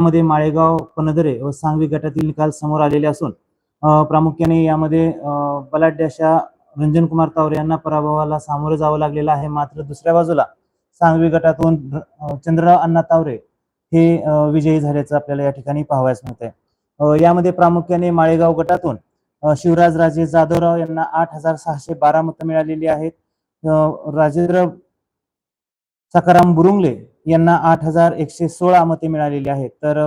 मध्ये माळेगाव पनदरे व सांगवी गटातील निकाल समोर आलेले असून प्रामुख्याने यामध्ये अ, बलाढ्य अशा रंजन कुमार तावरे यांना पराभवाला सामोरं जावं लागलेलं आहे. मात्र दुसऱ्या बाजूला सांगवी गटातून चंद्र चंद्रराव अण्णा तावरे हे विजयी झाल्याचं आपल्याला या ठिकाणी पाहावयास मिळत आहे यामध्ये प्रामुख्याने माळेगाव गटातून शिवराज राजे जाधवराव यांना आठ हजार सहाशे बारा मतं मिळालेली आहेत. राजेंद्र सकाराम बुरुंगले यांना आठ हजार एकशे सोळा मते मिळालेली आहेत. तर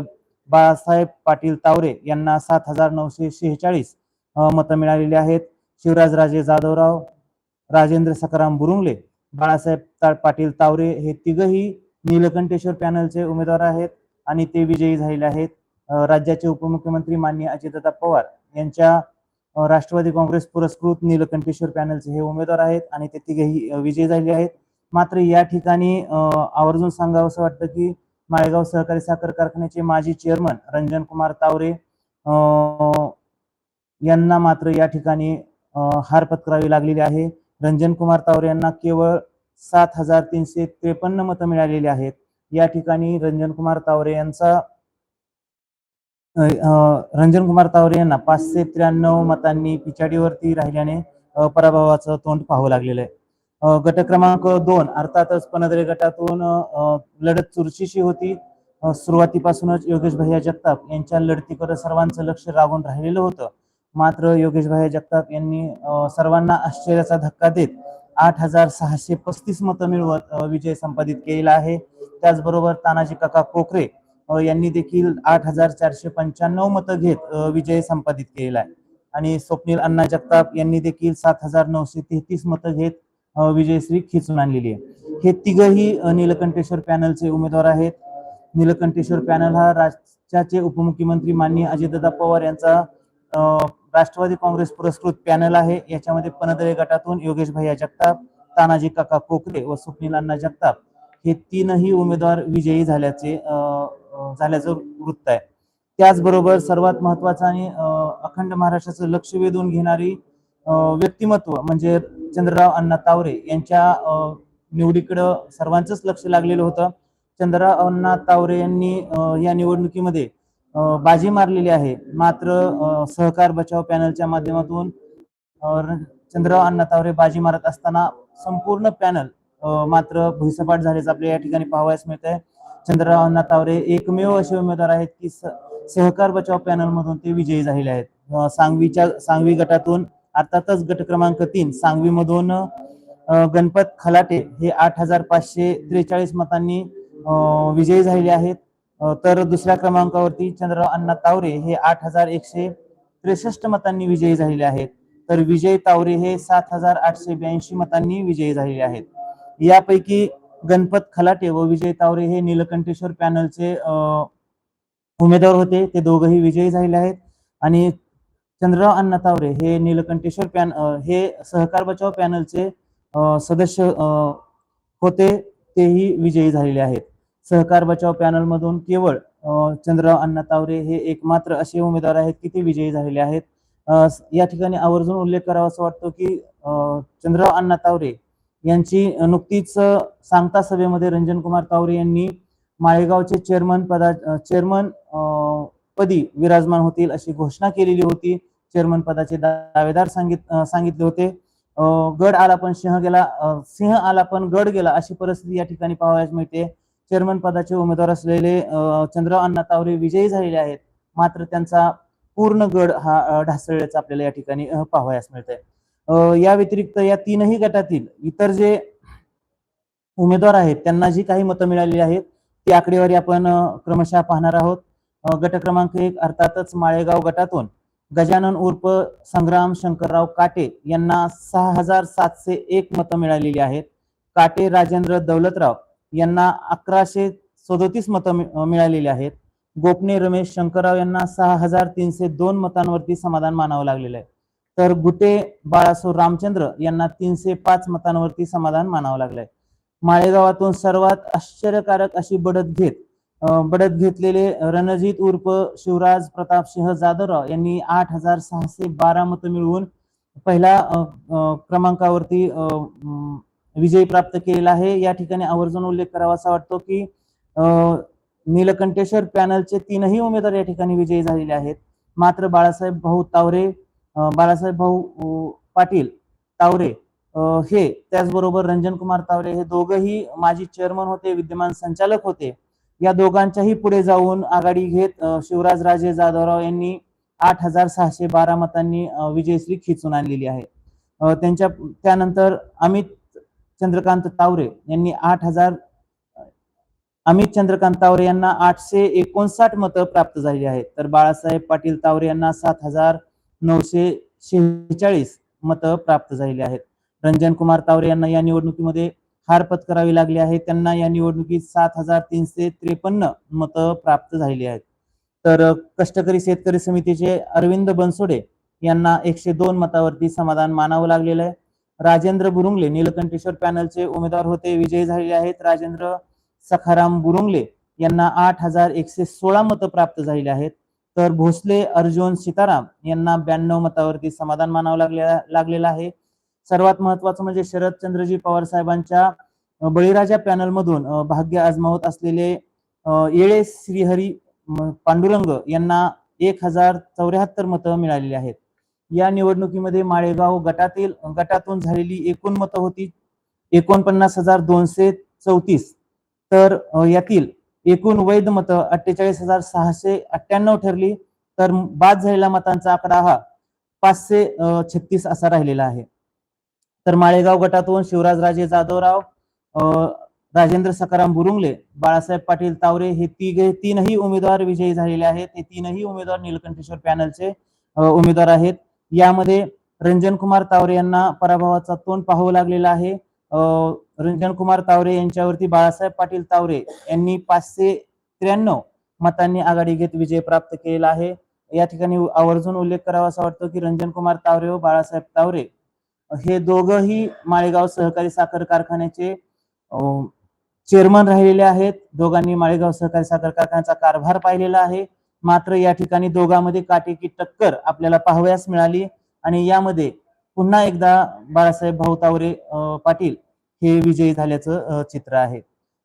बाळासाहेब पाटील तावरे यांना सात हजार नऊशे शेहेचाळीस मतं मिळालेली आहेत. शिवराजराजे जाधवराव राजेंद्र सकाराम बुरुंगले बाळासाहेब ता- पाटील तावरे हे तिघही नीलकंठेश्वर पॅनलचे उमेदवार आहेत आणि ते विजयी झालेले आहेत. राज्याचे उपमुख्यमंत्री माननीय अजितदादा पवार यांच्या राष्ट्रवादी काँग्रेस पुरस्कृत नीलकंठेश्वर पॅनलचे हे उमेदवार आहेत आणि ते तिघेही विजयी झालेले आहेत. मात्र या ठिकाणी आवर्जून सांगावं असं वाटतं की माळेगाव सहकारी साखर कारखान्याचे माजी चेअरमन रंजन कुमार तावरे यांना मात्र या ठिकाणी हार पत्करावी लागलेली आहे. रंजन कुमार तावरे यांना केवळ सात हजार तीनशे त्रेपन्न मतं मिळालेली आहेत. या ठिकाणी रंजन कुमार तावरे यांचा रंजन कुमार तावरे यांना पाचशे त्र्याण्णव मतांनी पिछाडीवरती राहिल्याने पराभवाचं तोंड पाहावं लागलेलं आहे. गट क्रमांक दोन अर्थातच पनदरे गटातून लढत चुरशीशी होती. सुरुवातीपासूनच योगेश भैया जगताप यांच्या लढतीकडे सर्वांचं लक्ष लागून राहिलेलं होतं. मात्र योगेश भैया जगताप यांनी सर्वांना आश्चर्याचा धक्का देत आठ हजार सहाशे पस्तीस मतं मिळवत विजय संपादित केलेला आहे. त्याचबरोबर तानाजी काका कोकरे यांनी देखील आठ हजार चारशे पंच्याण्णव मतं घेत विजय संपादित केलेला आहे. आणि स्वप्नील अण्णा जगताप यांनी देखील सात हजार नऊशे तेहतीस मतं घेत विजयश्री खिचून आणलेली आहे. हे तिघही नीलकंठेश्वर पॅनलचे उमेदवार आहेत. नीलकंठेश्वर पॅनल हा राज्याचे उपमुख्यमंत्री माननीय अजितदादा पवार यांचा राष्ट्रवादी काँग्रेस पुरस्कृत पॅनल आहे. याच्यामध्ये पनदरे गटातून योगेश भैया जगताप तानाजी काका कोकरे व स्वप्नील अण्णा जगताप हे तीनही उमेदवार विजयी झाल्याचे झाल्याचं वृत्त आहे. त्याचबरोबर सर्वात महत्वाचं आणि अखंड महाराष्ट्राचं लक्ष वेधून घेणारी व्यक्तिमत्व म्हणजे चंद्रराव अण्णा तावरे यांच्या निवडीकडं सर्वांचंच लक्ष लागलेलं होतं. चंद्रराव अण्णा तावरे यांनी या निवडणुकीमध्ये बाजी मारलेली आहे. मात्र सहकार बचाव पॅनलच्या माध्यमातून चंद्रराव अण्णा तावरे बाजी मारत असताना संपूर्ण पॅनल मात्र भुईसपाट झाल्याचं आपल्याला या ठिकाणी पाहावयास मिळत आहे चंद्रराव अण्णा तावरे एकमेव असे उमेदवार आहेत की स- सहकार बचाव पॅनलमधून ते विजयी झालेले आहेत. सांगवीच्या सांगवी गटातून अर्थातच गट क्रमांक तीन सांगवी मधून गणपत खलाटे हे आठ हजार पाचशे त्रेचाळीस मतांनी विजयी झालेले आहेत. तर दुसऱ्या क्रमांकावरती चंद्रराव अण्णा तावरे हे आठ हजार एकशे त्रेसष्ट मतांनी विजयी झालेले आहेत. तर विजय तावरे हे सात हजार आठशे ब्याऐंशी मतांनी विजयी झालेले आहेत. यापैकी गणपत खलाटे व विजय तावरे हे नीलकंठेश्वर पॅनलचे उमेदवार होते. ते दोघंही विजयी झालेले आहेत. आणि चंद्रराव अण्णा तावरे हे नीलकंठेश्वर पॅन हे सहकार बचाव पॅनलचे सदस्य होते तेही विजयी झालेले आहेत. सहकार बचाव पॅनलमधून केवळ चंद्रराव अण्णा तावरे हे एकमात्र असे उमेदवार आहेत की ते विजयी झालेले आहेत. या ठिकाणी आवर्जून उल्लेख करावा असं वाटतो की चंद्रराव अण्णा तावरे यांची नुकतीच सांगता सभेमध्ये रंजन कुमार तावरे यांनी माळेगावचे चेअरमन पदा चेअरमन पदी विराजमान होतील अशी घोषणा केलेली होती. चेअरमन पदाचे दावेदार सांगित सांगितले होते. गड आला पण सिंह गेला सिंह आला पण गड गेला अशी परिस्थिती या ठिकाणी पाहावयास मिळते. चेअरमन पदाचे उमेदवार असलेले चंद्रराव अण्णा तावरे विजयी झालेले आहेत. मात्र त्यांचा पूर्ण गड हा ढासळल्याचा आपल्याला या ठिकाणी पाहावयास मिळतंय. या व्यतिरिक्त या तीनही गटातील इतर जे उमेदवार आहेत त्यांना जी काही मतं मिळालेली आहेत ती आकडेवारी आपण क्रमशः पाहणार आहोत. गट क्रमांक एक अर्थातच माळेगाव गटातून गजानन उर्फ संग्राम शंकरराव काटे यांना सहा हजार सातशे एक मतं मिळालेली आहेत. काटे राजेंद्र दौलतराव यांना अकराशे सदोतीस मतं मिळालेली आहेत. गोपने रमेश शंकरराव यांना सहा हजार तीनशे दोन मतांवरती समाधान मानावं लागलेलं आहे. तर गुटे बाळासो रामचंद्र यांना तीनशे पाच मतांवरती समाधान मानावं लागलंय. माळेगावातून सर्वात आश्चर्यकारक अशी बढत घेत बढत घेतलेले रणजित उर्फ शिवराज प्रताप सिंह जाधवराव यांनी आठ हजार सहाशे बारा मतं मिळवून पहिल्या क्रमांकावरती विजय प्राप्त केलेला आहे. या ठिकाणी आवर्जून उल्लेख करावा असा वाटतो की नीलकंठेश्वर पॅनलचे तीनही उमेदवार या ठिकाणी विजयी झालेले आहेत. मात्र बाळासाहेब भाऊ तावरे बाळासाहेब भाऊ पाटील तावरे हे त्याचबरोबर रंजन कुमार तावरे हे दोघंही माजी चेअरमन होते विद्यमान संचालक होते. या दोघांच्याही पुढे जाऊन आघाडी घेत शिवराज राजे जाधवराव यांनी आठ हजार सहाशे बारा मतांनी विजयश्री खिचून आणलेली आहे. त्यांच्या त्यानंतर अमित चंद्रकांत तावरे यांनी आठ हजार अमित चंद्रकांत तावरे यांना आठशे एकोणसाठ मतं प्राप्त झाली आहेत. तर बाळासाहेब पाटील तावरे यांना सात हजार नऊशे शेहेचाळीस मतं प्राप्त झालेली आहेत. रंजन कुमार तावरे यांना या निवडणुकीमध्ये हार पत्करावी लागली आहे. त्यांना या निवडणुकीत सात हजार तीनशे त्रेपन्न मतं प्राप्त झालेली आहेत. तर कष्टकरी शेतकरी समितीचे अरविंद बनसोडे यांना एकशे दोन मतावरती समाधान मानावं लागलेलं आहे. राजेंद्र बुरुंगले नीलकंठेश्वर पॅनलचे उमेदवार होते विजयी झालेले आहेत. राजेंद्र सखाराम बुरुंगले यांना आठ हजार एकशे सोळा मतं प्राप्त झालेली आहेत. तर भोसले अर्जुन सीताराम यांना ब्याण्णव मतावरती समाधान मानावं लागले लागलेलं आहे. सर्वात महत्वाचं म्हणजे शरदचंद्रजी पवार साहेबांच्या बळीराजा पॅनल मधून भाग्य आजमावत असलेले येळे श्रीहरी पांडुरंग यांना एक हजार चौऱ्याहत्तर मतं मिळालेली आहेत. या निवडणुकीमध्ये माळेगाव गटातील गटातून झालेली एकूण मतं होती एकोणपन्नास हजार दोनशे चौतीस. तर यातील एकूण वैध मतं अठ्ठेचाळीस हजार सहाशे अठ्ठ्याण्णव ठरली. तर बाद झालेल्या मतांचा आकडा हा पाचशे छत्तीस असा राहिलेला आहे. तर माळेगाव गटातून शिवराजराजे जाधवराव अ, राजेंद्र सकाराम बुरुंगले बाळासाहेब पाटील तावरे हे तिघे तीनही उमेदवार विजयी झालेले आहेत. हे तीनही उमेदवार नीलकंठेश्वर पॅनलचे उमेदवार आहेत. यामध्ये रंजन कुमार तावरे यांना पराभवाचा तोंड पाहावं लागलेला आहे. रंजन कुमार तावरे यांच्यावरती बाळासाहेब पाटील तावरे यांनी पाचशे त्र्याण्णव मतांनी आघाडी घेत विजय प्राप्त केलेला आहे. या ठिकाणी आवर्जून उल्लेख करावा असा वाटतो की रंजन कुमार तावरे व बाळासाहेब तावरे हे दोघंही माळेगाव सहकारी साखर कारखान्याचे चेअरमन राहिलेले आहेत. दोघांनी माळेगाव सहकारी साखर कारखान्याचा कारभार पाहिलेला आहे. मात्र या ठिकाणी दोघांमध्ये काटेकी टक्कर आपल्याला पाहावयास मिळाली आणि यामध्ये पुन्हा एकदा बाळासाहेब भाऊ तावरे पाटील हे विजयी झाल्याचं चित्र आहे.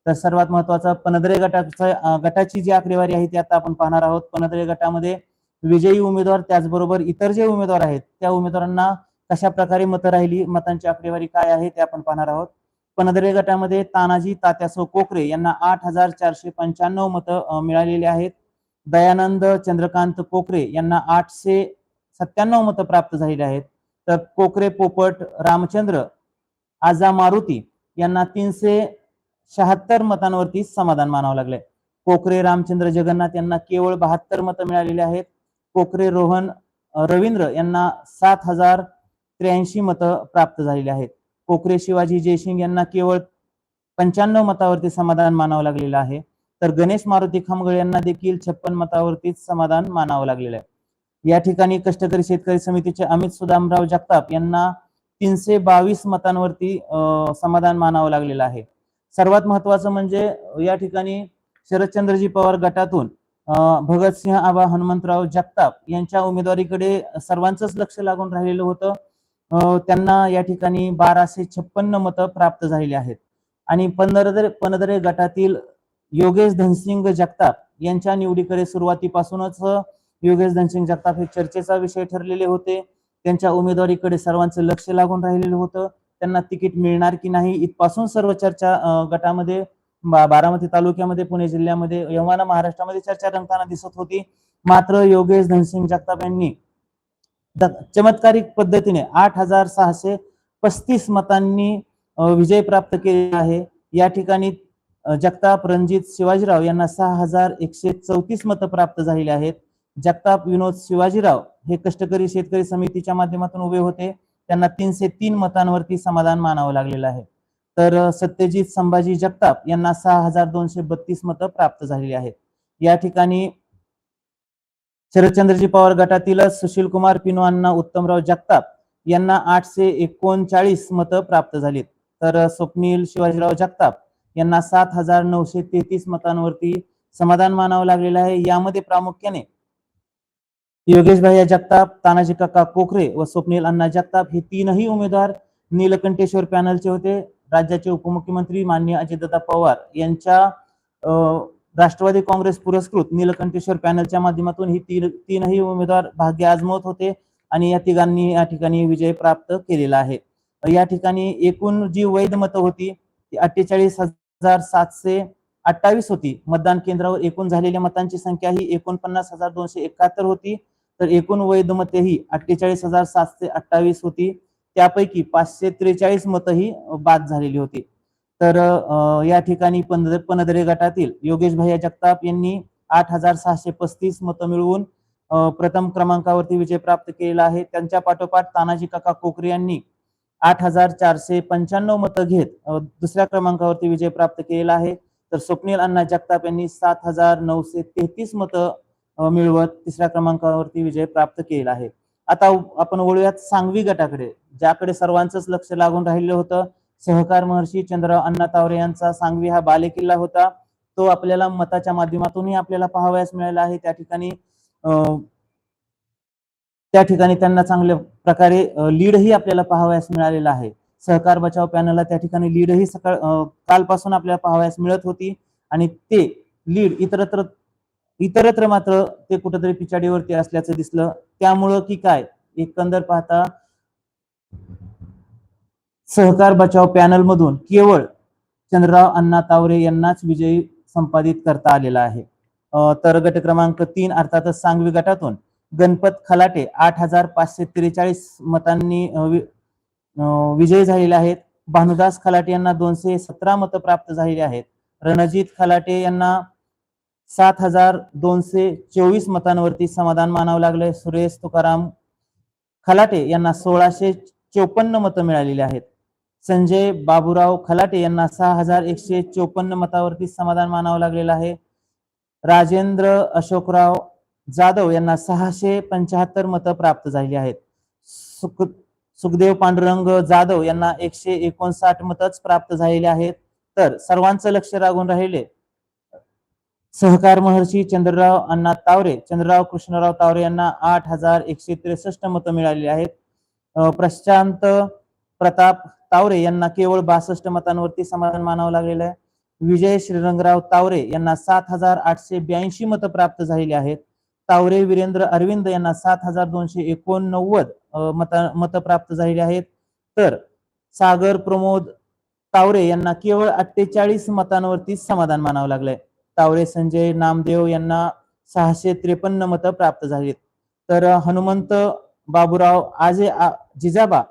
तर सर्वात महत्त्वाचा पनदरे गटाचा गटाची जी आकडेवारी आहे ती आता आपण पाहणार आहोत. पनदरे गटामध्ये विजयी उमेदवार त्याचबरोबर इतर जे उमेदवार आहेत त्या उमेदवारांना कशा प्रकारे मतं राहिली मतांची आकडेवारी काय आहे ते आपण पाहणार आहोत. पनदरे गटामध्ये तानाजी तात्यासो कोकरे यांना आठ हजार चारशे पंच्याण्णव मतं मिळालेली आहेत. दयानंद चंद्रकांत कोकरे यांना आठशे सत्त्याण्णव मतं प्राप्त झालेली आहेत. तर कोकरे पोपट रामचंद्र आजा मारुती यांना तीनशे शहात्तर मतांवरती समाधान मानावं लागलंय. कोकरे रामचंद्र जगन्नाथ यांना केवळ बहात्तर मतं मिळालेली आहेत. कोकरे रोहन रवींद्र यांना सात हजार त्र्याऐंशी मतं प्राप्त झालेली आहेत. कोकरे शिवाजी जयसिंग यांना केवळ पंच्याण्णव मतावरती समाधान मानावं लागलेलं आहे. तर गणेश मारुती खामगळ यांना देखील छप्पन मतावरतीच समाधान मानावं लागलेलं आहे. या ठिकाणी कष्टकरी शेतकरी समितीचे अमित सुदामराव जगताप यांना तीनशे बावीस मतांवरती अं, समाधान मानावं लागलेलं आहे. सर्वात महत्वाचं म्हणजे या ठिकाणी शरदचंद्रजी पवार गटातून अं, भगतसिंह आबा हनुमंतराव जगताप यांच्या उमेदवारीकडे सर्वांचंच लक्ष लागून राहिलेलं होतं. त्यांना या ठिकाणी बाराशे छप्पन्न मतं प्राप्त झालेली आहेत. आणि पनदरे पनदरे गटातील योगेश धनसिंग जगताप यांच्या निवडीकडे सुरुवातीपासूनच योगेश धनसिंग जगताप हे चर्चेचा विषय ठरलेले होते. त्यांच्या उमेदवारीकडे सर्वांचं लक्ष लागून राहिलेलं होतं. त्यांना तिकीट मिळणार की नाही इथपासून सर्व चर्चा गटामध्ये बारामती तालुक्यामध्ये पुणे जिल्ह्यामध्ये यव्हाना महाराष्ट्रामध्ये चर्चा रंगताना दिसत होती. मात्र योगेश धनसिंग जगताप यांनी चमत्कारिक पद्धतीने आठ हजार सहाशे पस्तीस मतांनी विजय प्राप्त केलेला आहे. या ठिकाणी जगताप रणजित शिवाजीराव यांना सहा हजार एकशे चौतीस मतं प्राप्त झालेली आहेत. जगताप विनोद शिवाजीराव हे कष्टकरी शेतकरी समितीच्या माध्यमातून उभे होते. त्यांना तीनशे तीन मतांवरती समाधान मानावं लागलेलं आहे. तर सत्यजित संभाजी जगताप यांना सहा हजार दोनशे बत्तीस मतं प्राप्त झालेली आहेत. या ठिकाणी शरदचंद्रजी पवार गटातीलच सुशील कुमार अण्णा उत्तमराव जगताप यांना आठशे एकोणचाळीस मतं प्राप्त झालीत. तर स्वप्नील शिवाजीराव जगताप यांना सात हजार नऊशे तेहतीस मतांवरती समाधान मानावं लागलेलं आहे. यामध्ये प्रामुख्याने योगेश भैया जगताप तानाजी काका कोखरे व स्वप्नील अण्णा जगताप हे तीनही उमेदवार नीलकंठेश्वर पॅनलचे होते. राज्याचे उपमुख्यमंत्री माननीय अजितदादा पवार यांच्या अं, राष्ट्रवादी काँग्रेस पुरस्कृत नीलकंठेश्वर पॅनलच्या माध्यमातून ही तीन तीनही उमेदवार भाग्य आजमत होते आणि या तिघांनी या ठिकाणी विजय प्राप्त केलेला आहे. या ठिकाणी एकूण जी वैध मतं होती ती अठ्ठेचाळीस हजार सातशे अठ्ठावीस होती. मतदान केंद्रावर एकूण झालेल्या मतांची संख्या ही एकोणपन्नास हजार दोनशे एकाहत्तर होती. तर एकूण वैध मते ही अठ्ठेचाळीस हजार सातशे अठ्ठावीस होती. त्यापैकी पाचशे त्रेचाळीस मतं ही बाद झालेली होती. तर या ठिकाणी पनदरे गटातील योगेश भैया जगताप यांनी आठ हजार सहाशे पस्तीस मतं मिळवून प्रथम क्रमांकावरती विजय प्राप्त केलेला आहे. त्यांच्या पाठोपाठ तानाजी काका कोकरे यांनी आठ हजार चारशे पंच्याण्णव मतं घेत दुसऱ्या क्रमांकावरती विजय प्राप्त केलेला आहे. तर स्वप्नील अण्णा जगताप यांनी सात हजार नऊशे तेहतीस मतं मिळवत तिसऱ्या क्रमांकावरती विजय प्राप्त केलेला आहे. आता आपण वळूयात सांगवी गटाकडे ज्याकडे सर्वांचंच लक्ष लागून राहिलं होतं. सहकार महर्षी चंद्रराव अण्णा तावरे यांचा सांगवी हा बालेकिल्ला होता. तो आपल्याला मताच्या माध्यमातूनही आपल्याला पाहावयास मिळाला आहे. त्या ठिकाणी त्या ठिकाणी त्यांना चांगल्या प्रकारे लीडही आपल्याला पाहावयास मिळालेला आहे. सहकार बचाव पॅनलला त्या ठिकाणी लीडही सकाळ कालपासून आपल्याला पाहावयास मिळत होती. आणि ते लीड इतरत्र इतरत्र मात्र ते कुठेतरी पिछाडीवरती असल्याचं दिसलं. त्यामुळं की काय? एकंदर पाहता सहकार बचाव पॅनलमधून केवळ चंद्रराव अण्णा तावरे यांनाच विजयी संपादित करता आलेला आहे. तर गट क्रमांक तीन अर्थातच सांगवी गटातून गणपत खलाटे आठ हजार पाचशे त्रेचाळीस मतांनी वि- विजयी झालेले आहेत. भानुदास खलाटे यांना दोनशे सतरा मतं प्राप्त झालेली आहेत. रणजित खलाटे यांना सात हजार दोनशे चोवीस मतांवरती समाधान मानावं लागलंय. सुरेश तुकाराम खलाटे यांना सोळाशे चोपन्न मतं मिळालेली आहेत. संजय बाबूराव खलाटे यांना सहा हजार एकशे चोपन्न मतावरती समाधान मानावं लागलेलं आहे. राजेंद्र अशोकराव जाधव यांना सहाशे पंच्याहत्तर मतं प्राप्त झालेली आहेत. सुख सुखदेव पांडुरंग जाधव यांना एकशे एकोणसाठ मतच प्राप्त झालेले आहेत. तर सर्वांचं लक्ष लागून राहिले. सहकार महर्षी चंद्रराव अण्णा तावरे चंद्रराव कृष्णराव तावरे यांना आठ हजार एकशे त्रेसष्ट मतं मिळालेली आहेत. प्रशांत प्रताप तावरे यांना केवळ बासष्ट मतांवरती समाधान मानावं लागलेलं आहे. विजय श्रीरंगराव तावरे यांना सात हजार आठशे ब्याऐंशी मतं प्राप्त झालेली आहेत. तावरे वीरेंद्र अरविंद यांना सात हजार दोनशे एकोणनव्वद मता मत मतं प्राप्त झालेली आहेत. तर सागर प्रमोद तावरे यांना केवळ अठ्ठेचाळीस मतांवरती समाधान मानावं लागलंय. तावरे संजय नामदेव यांना सहाशे त्रेपन्न मतं प्राप्त झालीत. तर हनुमंत बाबूराव आजे आ- जिजाबा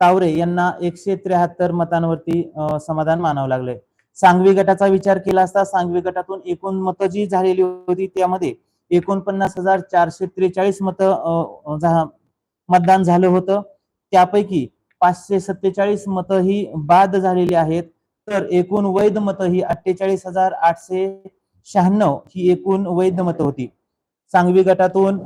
तावरे यांना एकशे त्र्याहत्तर मतांवरती समाधान मानावं लागले सांगवी गटाचा विचार केला असता सांगवी गटातून एकूण मतं जी झालेली होती त्यामध्ये एकोणपन्नास हजार चारशे त्रेचाळीस मतं मतदान झालं होतं. त्यापैकी पाचशे सत्तेचाळीस मतं ही बाद झालेली आहेत. तर एकूण वैध मतं ही अठ्ठेचाळीस हजार आठशे शहाण्णव ही एकूण वैध मतं होती. सांगवी गटातून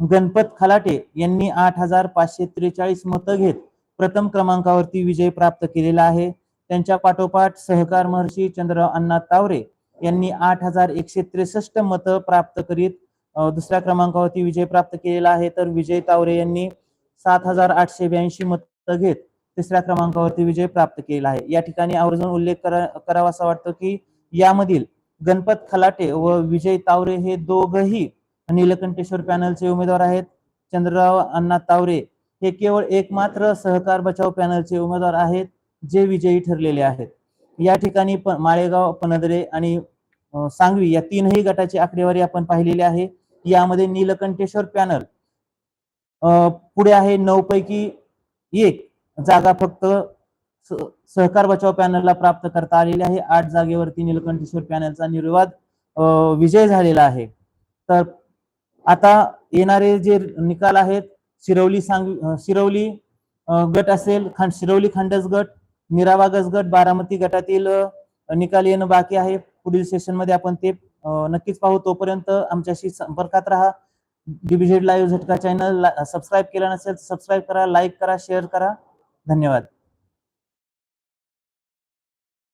गणपत खलाटे यांनी आठ हजार पाचशे त्रेचाळीस मतं घेत प्रथम क्रमांकावरती विजय प्राप्त केलेला आहे. त्यांच्या पाठोपाठ सहकार महर्षी चंद्रराव अण्णा तावरे यांनी आठ हजार एकशे त्रेसष्ट मतं प्राप्त करीत दुसऱ्या क्रमांकावरती विजय प्राप्त केलेला आहे. तर विजय तावरे यांनी सात हजार आठशे ब्याऐंशी मतं घेत तिसऱ्या क्रमांकावरती विजय प्राप्त केला आहे. या ठिकाणी आवर्जून उल्लेख करा करावा असा वाटतो की यामधील गणपत खलाटे व विजय तावरे हे दोघही नीलकंठेश्वर पॅनलचे उमेदवार आहेत. चंद्रराव अण्णा तावरे हे केवळ एकमात्र सहकार बचाव पॅनलचे उमेदवार आहेत जे विजयी ठरलेले आहेत. या ठिकाणी प- माळेगाव पनदरे आणि सांगवी या तीनही गटाची आकडेवारी आपण पाहिलेली आहे. यामध्ये नीलकंठेश्वर पॅनल पुढे आहे नऊ पैकी एक जागा फक्त स- सहकार बचाव पॅनलला प्राप्त करता आलेली आहे. आठ जागेवरती नीलकंठेश्वर पॅनलचा निर्वाद विजय झालेला आहे. तर आता येणारे जे निकाल आहेत शिरवली सांग शिरवली गट असेल खंड शिरवली खंडस गट निरावागस गट बारामती गटातील निकाल येणं बाकी आहे. पुढील सेशनमध्ये आपण ते नक्कीच पाहू. तोपर्यंत आमच्याशी संपर्कात राहा. DBZ live Jhatka channel subscribe केला नसेल सबस्क्राईब करा लाईक करा शेअर करा. धन्यवाद.